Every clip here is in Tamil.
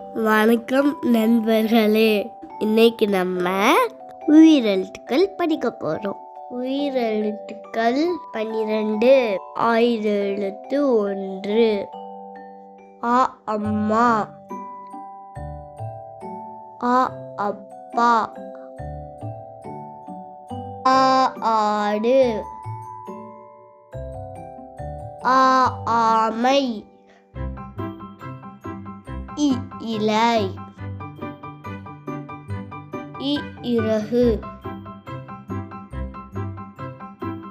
வணக்கம் நண்பர்களே. இன்னைக்கு நம்ம உயிரெழுத்துக்கள் படிக்க போறோம். உயிரெழுத்துக்கள் பன்னிரண்டு ஆயிரெழுத்து எழுத்து ஒன்று. ஆ அம்மா. ஆ அப்பா. ஆ ஆடு. ஆ ஆமை. இ இலை. இ இறகு.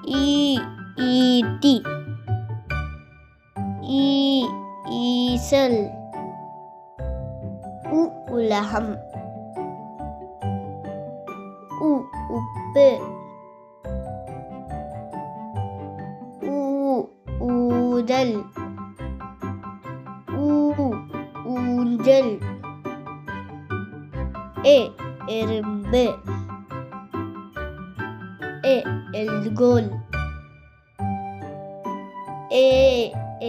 ஈ ஈட்டி. ஈ ஈசல். உ உலகம். உ உப்பு. ஊ ஊதல். ஊஞ்சல் எ எறும்பு. எ எல்கோல். ஏ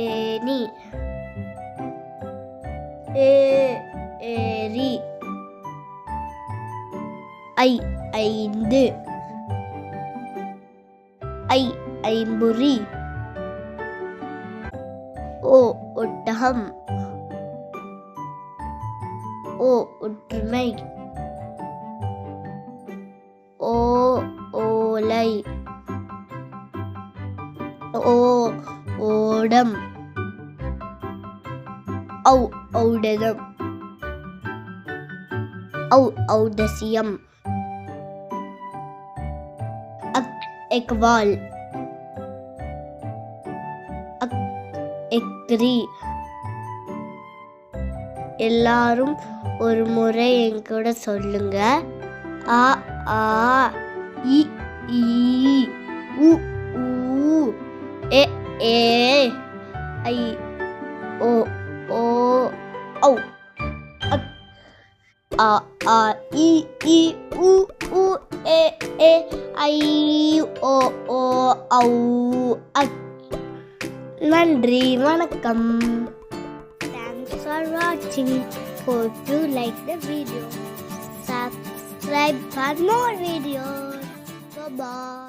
ஏனி ஏ ஏரி ஐ ஐந்து. ஐ ஐம்புரி. ஓ ஒட்டகம். ஓ ஒற்றுமை. ஓ ஓலை. ஓ ஓடம். ஔ ஔடதம் ஔ ஔதசியம் அக் எக்வால். அக் எக்ரி. எல்லாரும் ஒரு முறை என்கூட சொல்லுங்க. ஆ ஆ இ ஈ உ ஊ ஏ ஏ ஐ ஓ ஓ ஔ. ஆ ஆ இ இ உ உ ஏ ஏ ஐ ஓ ஓ ஔ. அ நன்றி வணக்கம். Thanks for watching. Hope you like the video. Subscribe for more videos. Bye bye.